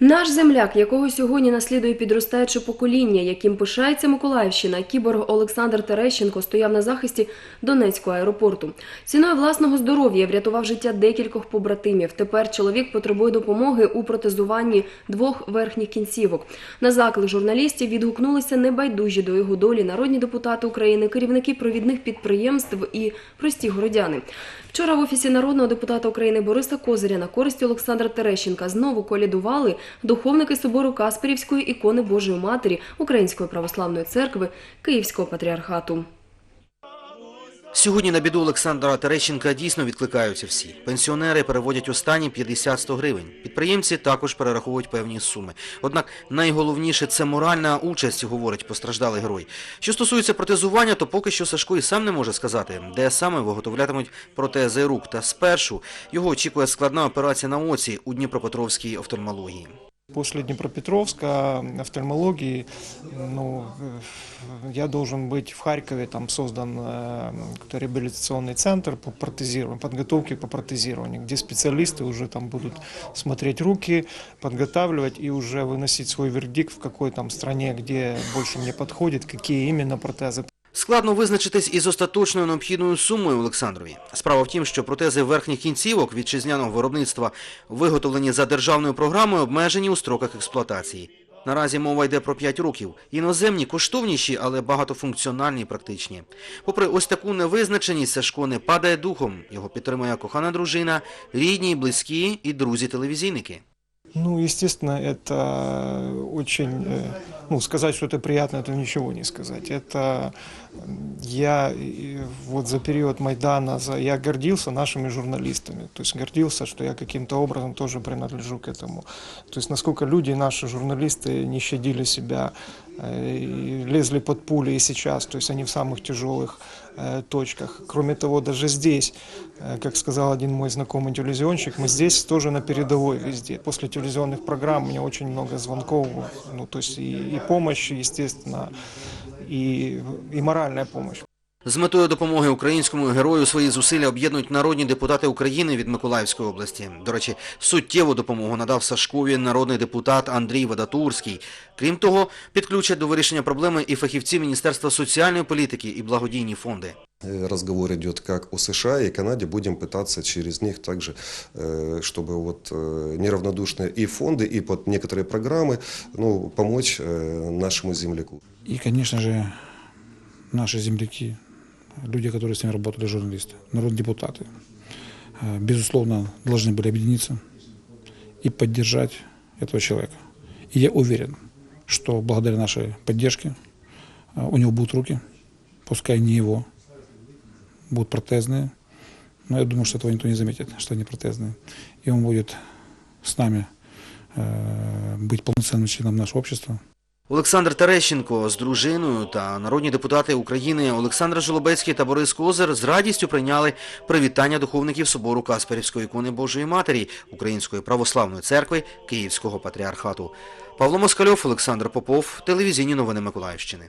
Наш земляк, якого сьогодні наслідує підростаюче покоління, яким пишається Миколаївщина, кіборг Олександр Терещенко стояв на захисті Донецького аеропорту. Ціною власного здоров'я врятував життя декількох побратимів. Тепер чоловік потребує допомоги у протезуванні двох верхніх кінцівок. На заклик журналістів відгукнулися небайдужі до його долі народні депутати України, керівники провідних підприємств і прості городяни. Вчора в офісі народного депутата України Бориса Козиря на користь Олександра Терещенка знову колядували духовники собору Касперівської ікони Божої Матері Української православної церкви Київського патріархату. Сьогодні на біду Олександра Терещенка дійсно відкликаються всі. Пенсіонери переводять останні 50-100 гривень. Підприємці також перераховують певні суми. Однак найголовніше це моральна участь, говорить постраждалий герой. Що стосується протезування, то поки що Сашко і сам не може сказати, де саме виготовлятимуть протези рук. Та спершу його очікує складна операція на оці у Дніпропетровській офтальмології. После Днепропетровска офтальмологии, ну, э, я должен быть в Харькове, там создан э, какой-то реабилитационный центр по протезированию, подготовке по протезированию, где специалисты уже там будут смотреть руки, подготавливать и уже выносить свой вердикт в какой там стране, где больше мне подходит, какие именно протезы Складно визначитись із остаточною необхідною сумою Олександрові. Справа в тім, що протези верхніх кінцівок вітчизняного виробництва, виготовлені за державною програмою, обмежені у строках експлуатації. Наразі мова йде про 5 років. Іноземні коштовніші, але багатофункціональні практичні. Попри ось таку невизначеність, Сашко не падає духом. Його підтримує кохана дружина, рідні, близькі і друзі-телевізійники. Ну, это очень, э, ну, сказать, что это приятно, это ничего не сказать. Это м, я э, вот за период Майдана, за, я гордился нашими журналистами, то есть гордился, что я каким-то образом тоже принадлежу к этому. То есть насколько люди, наши журналисты, не щадили себя, э, и лезли под пули и сейчас, то есть они в самых тяжелых э, точках. Кроме того, даже здесь, э, как сказал один мой знакомый телевизионщик, мы здесь тоже на передовой везде. После телевизионных программ мне очень много звонков, ну то есть и, и помощи, естественно, и, и моральная помощь. З метою допомоги українському герою свої зусилля об'єднують народні депутати України від Миколаївської області. До речі, суттєву допомогу надав Сашкові народний депутат Андрій Вадатурський. Крім того, підключать до вирішення проблеми і фахівці Міністерства соціальної політики і благодійні фонди. Э, Разговор идет как о США и Канаде, будем пытаться через них также, э, чтобы вот э, неравнодушные и фонды, и под некоторые программы ну, помочь э, нашему земляку. И, конечно же, наши земляки, люди, которые с ними работали, журналисты, народные депутаты, э, безусловно, должны были объединиться и поддержать этого человека. И я уверен, что благодаря нашей поддержке э, у него будут руки, пускай не его, будут протезные, но я думаю, что этого никто не заметит, что они протезные. И он будет с нами э, быть полноценным членом нашего общества. Олександр Терещенко з дружиною та народні депутати України Олександр Жолобецький та Борис Козир з радістю прийняли привітання духовників собору Касперівської ікони Божої Матері Української православної церкви Київського патріархату. Павло Москальов, Олександр Попов, телевізійні новини Миколаївщини.